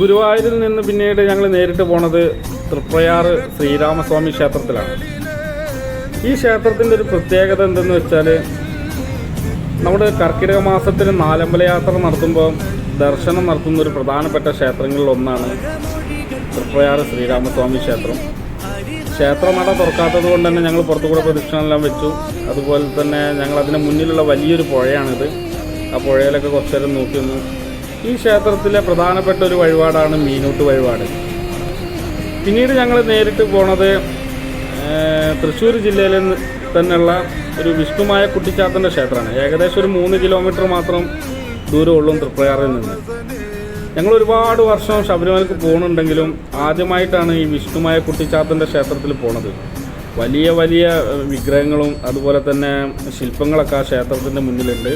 ഗുരുവായൂരിൽ നിന്ന് പിന്നീട് ഞങ്ങൾ നേരിട്ട് പോണത് തൃപ്രയാർ ശ്രീരാമസ്വാമി ക്ഷേത്രത്തിലാണ്. ഈ ക്ഷേത്രത്തിന്റെ ഒരു പ്രത്യേകത എന്തെന്ന് വെച്ചാൽ നമ്മുടെ കർക്കിടക മാസത്തിൽ നാലമ്പല യാത്ര നടത്തുമ്പോൾ ദർശനം നടത്തുന്ന ഒരു പ്രധാനപ്പെട്ട ക്ഷേത്രങ്ങളിൽ ഒന്നാണ് തൃപ്രയാർ ശ്രീരാമസ്വാമി ക്ഷേത്രം. ക്ഷേത്രമട തുറക്കാത്തത് കൊണ്ട് തന്നെ ഞങ്ങൾ പുറത്തുകൂടെ പ്രദക്ഷിണമെല്ലാം വെച്ചു. അതുപോലെ തന്നെ ഞങ്ങൾ അതിന് മുന്നിലുള്ള വലിയൊരു പുഴയാണിത്. ആ പുഴയിലൊക്കെ കുറച്ചേരം നോക്കി നിന്നു. ഈ ക്ഷേത്രത്തിലെ പ്രധാനപ്പെട്ട ഒരു വഴിപാടാണ് മീനൂട്ട് വഴിപാട്. പിന്നീട് ഞങ്ങൾ നേരിട്ട് പോണത് തൃശ്ശൂർ ജില്ലയിൽ തന്നെയുള്ള ഒരു വിഷ്ണുമായ കുട്ടിച്ചാത്തന്റെ ക്ഷേത്രമാണ്. ഏകദേശം ഒരു മൂന്ന് കിലോമീറ്റർ മാത്രം ദൂരമുള്ളൂ തൃപ്രയാറിൽ നിന്ന്. ഞങ്ങൾ ഒരുപാട് വർഷം ശബരിമലക്ക് പോകുന്നുണ്ടെങ്കിലും ആദ്യമായിട്ടാണ് ഈ വിഷ്ണുമായ കുട്ടിച്ചാത്തന്റെ ക്ഷേത്രത്തിൽ പോണത്. വലിയ വലിയ വിഗ്രഹങ്ങളും അതുപോലെ തന്നെ ശില്പങ്ങളൊക്കെ ആ ക്ഷേത്രത്തിന്റെ മുന്നിലുണ്ട്.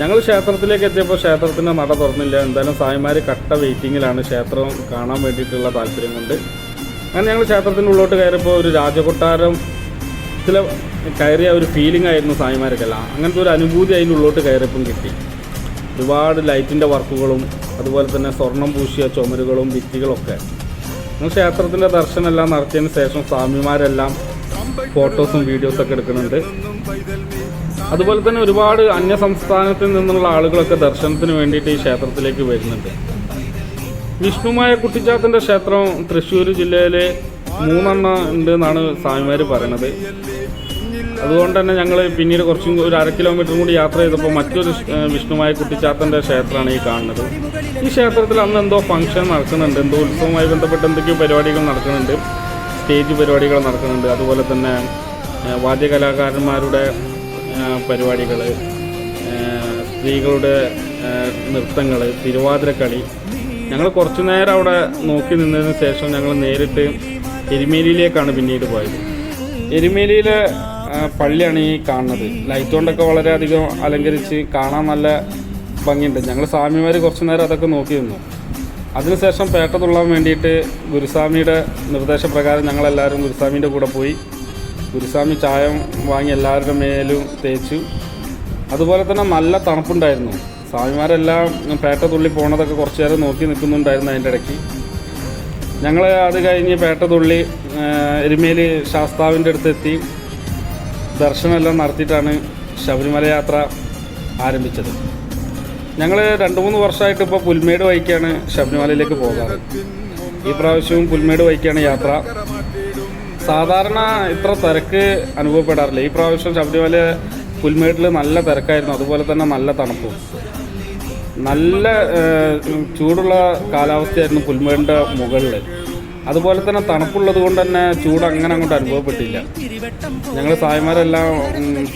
ഞങ്ങൾ ക്ഷേത്രത്തിലേക്ക് എത്തിയപ്പോൾ ക്ഷേത്രത്തിന്റെ നട തുറന്നില്ല. എന്തായാലും സായിമാർ കട്ട വെയിറ്റിങ്ങിലാണ് ക്ഷേത്രം കാണാൻ വേണ്ടിയിട്ടുള്ള താല്പര്യം കൊണ്ട്. അങ്ങനെ ഞങ്ങൾ ക്ഷേത്രത്തിന്റെ ഉള്ളോട്ട് കയറിയപ്പോൾ ഒരു രാജകൊട്ടാരം ചില കയറിയ ഒരു ഫീലിംഗ് ആയിരുന്നു സായിമാർക്കെല്ലാം. അങ്ങനത്തെ ഒരു അനുഭൂതി അതിന്റെ ഉള്ളോട്ട് കയറിയപ്പം കിട്ടി. ഒരുപാട് ലൈറ്റിന്റെ വർക്കുകളും അതുപോലെ തന്നെ സ്വർണം പൂശിയ ചുമരുകളും ഭിത്തികളൊക്കെ. ക്ഷേത്രത്തിന്റെ ദർശനമെല്ലാം നടത്തിയതിന് ശേഷം സ്വാമിമാരെല്ലാം ഫോട്ടോസും വീഡിയോസൊക്കെ എടുക്കുന്നുണ്ട്. അതുപോലെ തന്നെ ഒരുപാട് അന്യ സംസ്ഥാനത്തിൽ നിന്നുള്ള ആളുകളൊക്കെ ദർശനത്തിന് വേണ്ടിയിട്ട് ഈ ക്ഷേത്രത്തിലേക്ക് വരുന്നുണ്ട്. വിഷ്ണുമായ കുട്ടിച്ചാത്തന്റെ ക്ഷേത്രം തൃശ്ശൂർ ജില്ലയിലെ മൂന്നെണ്ണം ഉണ്ട് എന്നാണ് സ്വാമിമാർ പറയണത്. അതുകൊണ്ട് തന്നെ ഞങ്ങൾ പിന്നീട് കുറച്ചും ഒരു അര കിലോമീറ്റർ കൂടി യാത്ര ചെയ്തപ്പോൾ മറ്റൊരു വിഷ്ണുമായ കുട്ടിച്ചാത്തന്റെ ക്ഷേത്രമാണ് ഈ കാണുന്നത്. ഈ ക്ഷേത്രത്തിൽ അന്ന് എന്തോ ഫംഗ്ഷൻ നടക്കുന്നുണ്ട് എന്തോ ഉത്സവവുമായി ബന്ധപ്പെട്ട് എന്തൊക്കെയോ പരിപാടികൾ നടക്കുന്നുണ്ട്. സ്റ്റേജ് പരിപാടികൾ നടക്കുന്നുണ്ട്. അതുപോലെ തന്നെ വാദ്യകലാകാരന്മാരുടെ പരിപാടികൾ സ്ത്രീകളുടെ നൃത്തങ്ങൾ തിരുവാതിരക്കളി. ഞങ്ങൾ കുറച്ചു നേരം അവിടെ നോക്കി നിന്നതിന് ശേഷം ഞങ്ങൾ നേരിട്ട് എരുമേലിയിലേക്കാണ് പിന്നീട് പോയത്. എരുമേലിയിലെ പള്ളിയാണ് ഈ കാണുന്നത്. ലൈറ്റ് കൊണ്ടൊക്കെ വളരെയധികം അലങ്കരിച്ച് കാണാൻ നല്ല ഭംഗിയുണ്ട്. ഞങ്ങൾ സ്വാമിമാർ കുറച്ചു നേരം അതൊക്കെ നോക്കി നിന്നു. അതിനുശേഷം പേട്ട തുള്ളാൻ വേണ്ടിയിട്ട് ഗുരുസ്വാമിയുടെ നിർദ്ദേശപ്രകാരം ഞങ്ങളെല്ലാവരും ഗുരുസ്വാമിന്റെ കൂടെ പോയി ഗുരുസ്വാമി ചായ വാങ്ങി എല്ലാവരുടെ മേലും തേച്ചു. അതുപോലെ തന്നെ നല്ല തണുപ്പുണ്ടായിരുന്നു. സ്വാമിമാരെല്ലാം പേട്ട തുള്ളി പോണതൊക്കെ കുറച്ച് നേരം നോക്കി നിൽക്കുന്നുണ്ടായിരുന്നു അതിന്റെ ഇടയ്ക്ക്. ഞങ്ങൾ അത് കഴിഞ്ഞ് പേട്ട തുള്ളി എരുമേലി ശാസ്താവിന്റെ അടുത്തെത്തി. ദർശനമെല്ലാം നടത്തിയിട്ടാണ് ശബരിമല യാത്ര ആരംഭിച്ചത്. ഞങ്ങൾ രണ്ട് മൂന്ന് വർഷമായിട്ട് ഇപ്പോൾ പുൽമേട് വൈക്കാണ് ശബരിമലയിലേക്ക് പോകാറ്. ഈ പ്രാവശ്യവും പുൽമേട് വൈക്കാണ് യാത്ര. സാധാരണ ഇത്ര തിരക്ക് അനുഭവപ്പെടാറില്ല. ഈ പ്രാവശ്യം ശബരിമല പുൽമേട്ടിൽ നല്ല തിരക്കായിരുന്നു. അതുപോലെ തന്നെ നല്ല തണുപ്പും. നല്ല ചൂടുള്ള കാലാവസ്ഥയായിരുന്നു പുൽമേടിന്റെ മുകളിൽ അതുപോലെ തന്നെ തണുപ്പുള്ളത് കൊണ്ട് തന്നെ ചൂട് അങ്ങനെ അങ്ങോട്ട് അനുഭവപ്പെട്ടില്ല. ഞങ്ങൾ സായിമാരെല്ലാം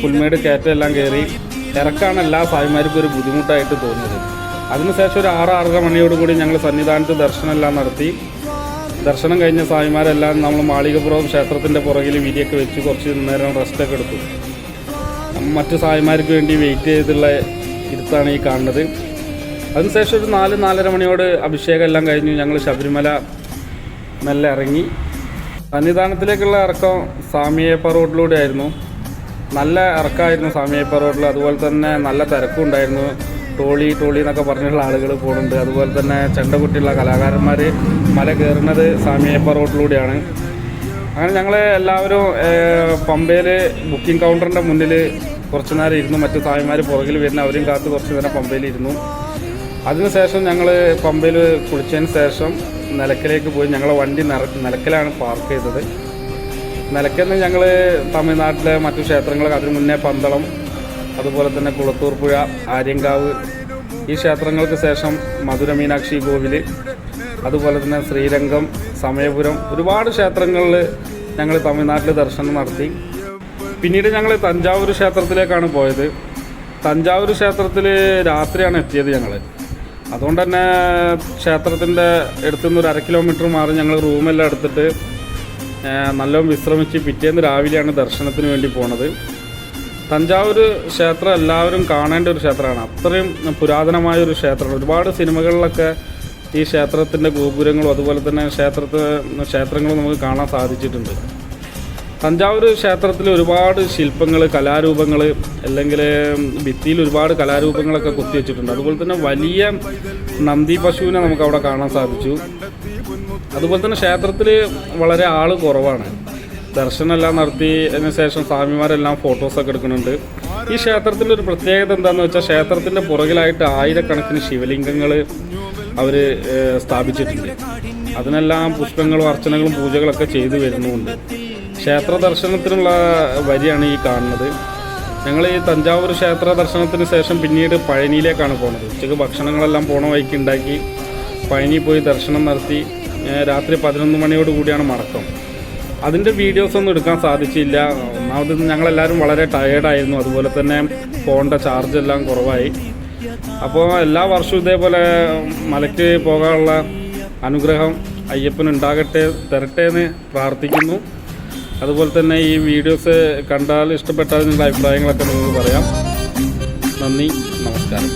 പുൽമേട് കയറ്റെല്ലാം കയറി ഇറക്കാണ് എല്ലാ സായിമാർക്കും ഒരു ബുദ്ധിമുട്ടായിട്ട് തോന്നിയത്. അതിനുശേഷം ഒരു ആറ് ആറര മണിയോടുകൂടി ഞങ്ങൾ സന്നിധാനത്ത് ദർശനമെല്ലാം നടത്തി. ദർശനം കഴിഞ്ഞ സ്വാമിമാരെല്ലാം നമ്മൾ മാളികപ്പുറം ക്ഷേത്രത്തിന്റെ പുറകിൽ വിരിയൊക്കെ വെച്ച് കുറച്ച് നേരം റെസ്റ്റൊക്കെ എടുത്തു. മറ്റു സായിമാർക്ക് വേണ്ടി വെയിറ്റ് ചെയ്തുള്ള ഇരുത്താണ് ഈ കാണുന്നത്. അതിനുശേഷം ഒരു നാല് നാലര മണിയോട് അഭിഷേകം എല്ലാം കഴിഞ്ഞു. ഞങ്ങൾ ശബരിമല മെല്ലെ ഇറങ്ങി. സന്നിധാനത്തിലേക്കുള്ള ഇറക്കം സാമിയപ്പ റോഡിലൂടെ ആയിരുന്നു നല്ല ഇറക്കമായിരുന്നു സാമിയപ്പ റോഡിൽ. അതുപോലെ തന്നെ നല്ല തിരക്കും ഉണ്ടായിരുന്നു. ടോളി ടോളി എന്നൊക്കെ പറഞ്ഞിട്ടുള്ള ആളുകൾ പോകുന്നുണ്ട്. അതുപോലെ തന്നെ ചെണ്ടകുട്ടിയുള്ള കലാകാരന്മാർ മല കയറുന്നത് സാമിയപ്പ റോഡിലൂടെയാണ്. അങ്ങനെ ഞങ്ങൾ എല്ലാവരും പമ്പയിൽ ബുക്കിംഗ് കൗണ്ടറിന്റെ മുന്നിൽ കുറച്ച് നേരം ഇരുന്നു. മറ്റു സായിമാർ പുറകിൽ വരുന്ന അവരും കാത്ത് കുറച്ച് നേരം പമ്പയിലിരുന്നു അതിനുശേഷം ഞങ്ങൾ പമ്പയിൽ കുളിച്ചതിന് ശേഷം നിലക്കലേക്ക് പോയി. ഞങ്ങളെ വണ്ടി നിലക്കലാണ് പാർക്ക് ചെയ്തത്. നിലയ്ക്കെന്ന് ഞങ്ങൾ തമിഴ്നാട്ടിലെ മറ്റു ക്ഷേത്രങ്ങൾ അതിനു മുന്നേ പന്തളം അതുപോലെ തന്നെ കുളത്തൂർപ്പുഴ ആര്യങ്കാവ് ഈ ക്ഷേത്രങ്ങൾക്ക് ശേഷം മധുര മീനാക്ഷി കോവിൽ അതുപോലെ തന്നെ ശ്രീരംഗം സമയപുരം ഒരുപാട് ക്ഷേത്രങ്ങളിൽ ഞങ്ങൾ തമിഴ്നാട്ടിൽ ദർശനം നടത്തി. പിന്നീട് ഞങ്ങൾ തഞ്ചാവൂർ ക്ഷേത്രത്തിലേക്കാണ് പോയത്. തഞ്ചാവൂർ ക്ഷേത്രത്തിൽ രാത്രിയാണ് എത്തിയത് ഞങ്ങൾ. അതുകൊണ്ട് തന്നെ ക്ഷേത്രത്തിന്റെ അടുത്തുനിന്ന് ഒരു അര കിലോമീറ്റർ മാറി ഞങ്ങൾ റൂമെല്ലാം എടുത്തിട്ട് നല്ലോണം വിശ്രമിച്ച് പിറ്റേന്ന് രാവിലെയാണ് ദർശനത്തിന് വേണ്ടി പോണത്. തഞ്ചാവൂർ ക്ഷേത്രം എല്ലാവരും കാണേണ്ട ഒരു ക്ഷേത്രമാണ്. അത്രയും പുരാതനമായ ഒരു ക്ഷേത്രമാണ്. ഒരുപാട് സിനിമകളിലൊക്കെ ഈ ക്ഷേത്രത്തിന്റെ ഗോപുരങ്ങളും അതുപോലെ തന്നെ ക്ഷേത്രത്തെ ക്ഷേത്രങ്ങളും നമുക്ക് കാണാൻ സാധിച്ചിട്ടുണ്ട്. തഞ്ചാവൂർ ക്ഷേത്രത്തിൽ ഒരുപാട് ശില്പങ്ങൾ കലാരൂപങ്ങൾ അല്ലെങ്കിൽ ഭിത്തിയിൽ ഒരുപാട് കലാരൂപങ്ങളൊക്കെ കുത്തിവെച്ചിട്ടുണ്ട് അതുപോലെ തന്നെ വലിയ നന്ദി പശുവിനെ നമുക്ക് അവിടെ കാണാൻ സാധിച്ചു. അതുപോലെ തന്നെ ക്ഷേത്രത്തിൽ വളരെ ആൾ കുറവാണ്. ദർശനമെല്ലാം നടത്തി അതിന് ശേഷം സ്വാമിമാരെല്ലാം ഫോട്ടോസൊക്കെ എടുക്കുന്നുണ്ട്. ഈ ക്ഷേത്രത്തിന്റെ ഒരു പ്രത്യേകത എന്താണെന്ന് വെച്ചാൽ ക്ഷേത്രത്തിന്റെ പുറകിലായിട്ട് ആയിരക്കണക്കിന് ശിവലിംഗങ്ങൾ അവർ സ്ഥാപിച്ചിട്ടുണ്ട്. അതിനെല്ലാം പുഷ്പങ്ങളും അർച്ചനകളും പൂജകളൊക്കെ ചെയ്തു വരുന്നുമുണ്ട് ക്ഷേത്ര ദർശനത്തിനുള്ള വരിയാണ് ഈ കാണുന്നത്. ഞങ്ങൾ ഈ തഞ്ചാവൂർ ക്ഷേത്ര ദർശനത്തിന് ശേഷം പിന്നീട് പഴനിയിലേക്കാണ് പോണത്. ഉച്ചയ്ക്ക് ഭക്ഷണങ്ങളെല്ലാം പോണ വഴിക്ക് ഉണ്ടാക്കി പഴനി പോയി ദർശനം നടത്തി രാത്രി പതിനൊന്ന് മണിയോട് കൂടിയാണ് മടക്കം. അതിന്റെ വീഡിയോസ് ഒന്നും എടുക്കാൻ സാധിച്ചില്ല. ഒന്നാമത് ഞങ്ങളെല്ലാവരും വളരെ ടയേർഡായിരുന്നു അതുപോലെ തന്നെ ഫോണിന്റെ ചാർജ് എല്ലാം കുറവായി. അപ്പോൾ എല്ലാ വർഷവും ഇതേപോലെ മലയ്ക്ക് പോകാനുള്ള അനുഗ്രഹം അയ്യപ്പൻ ഉണ്ടാകട്ടെ തരട്ടെ എന്ന് പ്രാർത്ഥിക്കുന്നു. അതുപോലെ തന്നെ ഈ വീഡിയോസ് കണ്ടാൽ ഇഷ്ടപ്പെട്ടാൽ നിങ്ങളുടെ അഭിപ്രായങ്ങളൊക്കെ നിങ്ങൾക്ക് പറയാം. നന്ദി നമസ്കാരം.